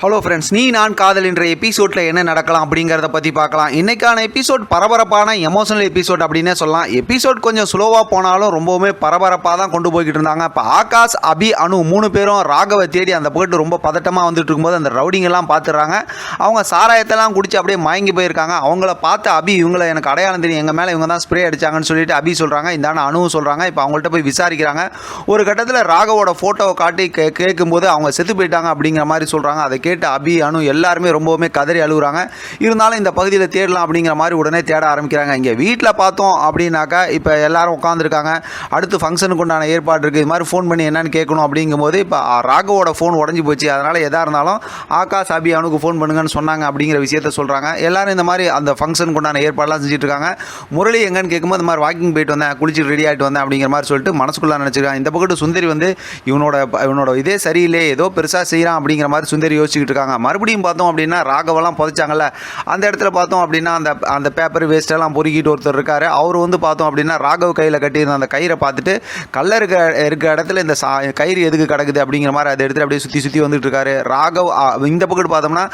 Hello friends நீ நான் காதல் என்ற எபிசோடில் என்ன நடக்கலாம் அப்படிங்கிறத பற்றி பார்க்கலாம். இன்றைக்கான எபிசோட் பரபரப்பான எமோஷனல் எபிசோட் அப்படின்னே சொல்லலாம். எபிசோட் கொஞ்சம் ஸ்லோவாக போனாலும் ரொம்பவுமே பரபரப்பாக தான் கொண்டு போய்கிட்டு இருந்தாங்க. இப்போ ஆகாஷ் அபி அனு மூணு பேரும் ராகவை தேடி அந்த பக்கத்து ரொம்ப பதட்டமாக வந்துட்டு இருக்கும்போது அந்த ரவுடிங்கெல்லாம் பார்த்துடுறாங்க அவங்க சாராயத்தெல்லாம் குடிச்சு அப்படியே மயங்கி போயிருக்காங்க. அவங்கள பார்த்து அபி இவங்களை எனக்கு அடையாளம் தெரியும். எங்கள் மேலே இவங்க தான் ஸ்ப்ரே அடிச்சாங்கன்னு சொல்லிட்டு அபி சொல்கிறாங்க இந்தான அணுவும் சொல்கிறாங்க இப்போ அவங்கள்ட்ட போய் விசாரிக்கிறாங்க. ஒரு கட்டத்தில் ராகவோட ஃபோட்டோவை காட்டி கே கேட்கும்போது அவங்க செத்து போயிட்டாங்க அப்படிங்கிற மாதிரி சொல்கிறாங்க அதை கேட்டு அபி அனு எல்லாருமே ரொம்பவுமே கதறி அழுகுறாங்க. இருந்தாலும் இந்த பகுதியில் தேடலாம் அப்படிங்கிற மாதிரி உடனே தேட ஆரம்பிக்கிறாங்க. இங்கே வீட்டில் பார்த்தோம் அப்படின்னாக்கா இப்போ எல்லாரும் உட்காந்துருக்காங்க அடுத்து ஃபங்க்ஷனுக்கு உண்டான ஏற்பாடு இருக்குது இது மாதிரி ஃபோன் பண்ணி என்னென்னு கேட்கணும் அப்படிங்கும்போது இப்போ ராகவோட ஃபோன் உடஞ்சி போச்சு. அதனால் எதாக இருந்தாலும் ஆகாஷ் அபி அனுக்கு ஃபோன் பண்ணுங்கன்னு சொன்னாங்க அப்படிங்கிற விஷயத்த சொல்கிறாங்க எல்லாரும் இந்த மாதிரி அந்த ஃபங்க்ஷனுக்கு உண்டான ஏற்பாடுலாம் செஞ்சுட்டு இருக்காங்க முரளி எங்கன்னு கேட்கும்போது இந்த மாதிரி வாக்கிங் போயிட்டு வந்தேன் குளிச்சுட்டு ரெடி ஆகிட்டு வந்தேன் அப்படிங்கிற மாதிரி சொல்லிட்டு மனசுக்குள்ள நினச்சிருக்காங்க. இந்த பக்கத்து சுந்தரி வந்து இவனோட இவனோட இதே சரியில்லை ஏதோ பெருசாக செய்கிறான் அப்படிங்கிற மாதிரி சுந்தரி வச்சுக்கிட்டு இருக்காங்க. மறுபடியும் பார்த்தோம் அப்படின்னா ராகவெல்லாம் புதைச்சாங்கல்ல. அந்த இடத்துல பார்த்தோம் அப்படின்னா அந்த அந்த பேப்பர் வேஸ்ட்டெல்லாம் பொறுக்கிட்டு ஒருத்தர் இருக்கார். அவர் வந்து பார்த்தோம் அப்படின்னா ராகவ் கையில் கட்டியிருந்த அந்த கயிறை பார்த்துட்டு கல்ல இருக்க இருக்க இடத்துல இந்த சா கயிறு எதுக்கு கிடக்குது? அப்படிங்கிற மாதிரி அதை எடுத்துட்டு அப்படியே சுற்றி சுற்றி வந்துட்டு இருக்காரு. ராகவ் இந்த பக்கத்து பார்த்தோம்னா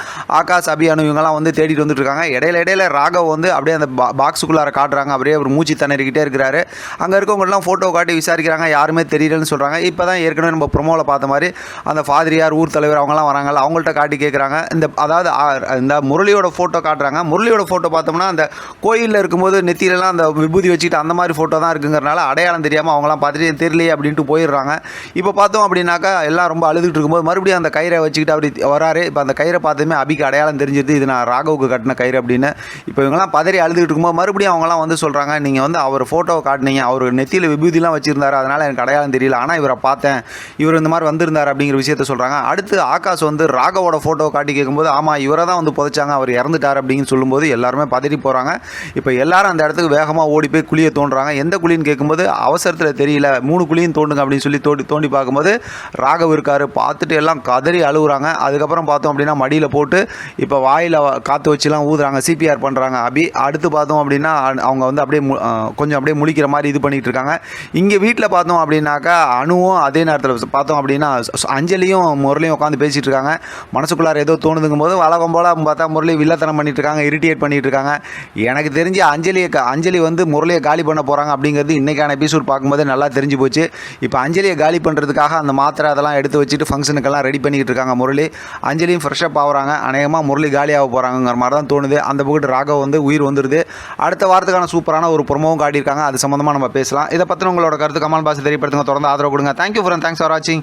ஆகாஷ் அபியானு இவங்கெல்லாம் வந்து தேடிட்டு வந்துட்டு இருக்காங்க. இடையில இடையில ராகவ் வந்து அப்படியே அந்த பாக்ஸுக்குள்ளார காட்டுறாங்க. அப்படியே ஒரு மூச்சு திணறிக்கிட்டே இருக்கிறாரு. அங்கே இருக்கவங்கலாம் ஃபோட்டோ காட்டி விசாரிக்கிறாங்க. யாருமே தெரியலன்னு சொல்கிறாங்க இப்போ தான் ஏற்கனவே நம்ம ப்ரொமோவில் பார்த்த மாதிரி அந்த ஃபாதிரியார் ஊர் தலைவர் அவங்கலாம் வராங்கல்ல. அவங்கள்ட்ட காட்டி கேட்குறாங்க இந்த அதாவது இந்த முரளியோட ஃபோட்டோ காட்டுறாங்க. முரளியோட ஃபோட்டோ பார்த்தோம்னா அந்த கோயிலில் இருக்கும்போது நெத்தியிலலாம் அந்த விபூதி வச்சுக்கிட்டு அந்த மாதிரி ஃபோட்டோ தான் இருக்குங்கிறனால அடையாளம் தெரியாமல் அவங்களாம் பார்த்துட்டு தெரியலையே அப்படின்ட்டு போயிடுறாங்க. இப்போ பார்த்தோம் அப்படின்னாக்கா எல்லாம் ரொம்ப அழுதுகிட்டு இருக்கும்போது மறுபடியும் அந்த கயிறை வச்சுக்கிட்டு அப்படி வராரு. இப்போ அந்த கயிறை பார்த்துமே அபிக்கு அடையாளம் தெரிஞ்சிருது. இது நான் ராகவுக்கு கட்டின கயிறு அப்படின்னு. இப்போ இவங்கெல்லாம் பதறி அழுதுகிட்டு இருக்கும்போது மறுபடியும் அவங்களாம் வந்து சொல்கிறாங்க நீங்கள் வந்து அவர் ஃபோட்டோவை காட்டினீங்க. அவர் நெத்தியில் விபூதிலாம் வச்சுருந்தாரு. அதனால் எனக்கு அடையாளம் தெரியல. ஆனால் இவரை பார்த்தேன். இவர் இந்த மாதிரி வந்திருந்தார் அப்படிங்கிற விஷயத்த சொல்கிறாங்க அடுத்து ஆகாஷ் வந்து ராகவோட ஃபோட்டோ காட்டி கேட்கும்போது ஆமாம் இவரை தான் வந்து புதைச்சாங்க அவர் இறந்துட்டார் அப்படின்னு சொல்லும்போது எல்லாருமே பதறி போகிறாங்க இப்போ எல்லாரும் அந்த இடத்துக்கு வேகமாக ஓடி போய் குழியை தோண்டுறாங்க. எந்த குழின்னு கேட்கும்போது அவசரத்தில் தெரியல மூணு குழியும் தோண்டுங்க அப்படின்னு சொல்லி தோண்டி தோண்டி பார்க்கும்போது ராகவ் இருக்கார். பார்த்துட்டு எல்லாம் கதறி அழுகுறாங்க. அதுக்கப்புறம் பார்த்தோம் அப்படின்னா மடியில் போட்டு இப்போ வாயில் காற்று வச்சுலாம் ஊதுறாங்க சிபிஆர் பண்ணுறாங்க அபி அடுத்து பார்த்தோம் அப்படின்னா அவங்க வந்து அப்படியே மு- கொஞ்சம் அப்படியே முழிக்கிற மாதிரி இது பண்ணிகிட்டு இருக்காங்க. இங்கே வீட்டில் பார்த்தோம் அப்படின்னாக்கா அணுவும் அதே நேரத்தில் பார்த்தோம் அப்படின்னா அஞ்சலியும் முரளியும் உட்காந்து பேசிகிட்டு இருக்காங்க. மனசுக்குள்ளார ஏதோ தோணுதுங்கும் போது வழக்கம் போல் பார்த்தா முரளி வில்லத்தனம் பண்ணிட்டு இருக்காங்க இரிட்டேட் பண்ணிட்டு இருக்காங்க எனக்கு தெரிஞ்சு அஞ்சலியை க- அஞ்சலி வந்து முரளியை காலி பண்ண போகிறாங்க அப்படிங்கிறது இன்றைக்கான எபிசோட் பார்க்கும்போது நல்லா தெரிஞ்சு போச்சு. இப்போ அஞ்சலியை காலி பண்ணுறதுக்காக அந்த மாத்திரை அதெல்லாம் எடுத்து வச்சுட்டு ஃபங்க்ஷனுக்கெல்லாம் ரெடி பண்ணிக்கிட்டு இருக்காங்க முரளி. அஞ்சலியும் ஃப்ரெஷ்ஷப் ஆகுறாங்க. அநேகமாக முரளி காலியாக போகிறாங்கிற மாதிரி தான் தோணுது. அந்த பக்கத்து ராகவ் வந்து உயிர் வந்துடுது அடுத்த வாரத்துக்கான சூப்பரான ஒரு ப்ரொமோவும் காட்டியிருக்காங்க. அது சம்மந்தமாக நம்ம பேசலாம். இதை பற்றின உங்களோட கருத்து கமல் பாசி தெரியப்படுத்துங்க. தொடர்ந்து ஆதரவு கொடுங்க. தேங்க்யூ ஃபார் தேங்க்ஸ் ஃபார் வாட்சிங்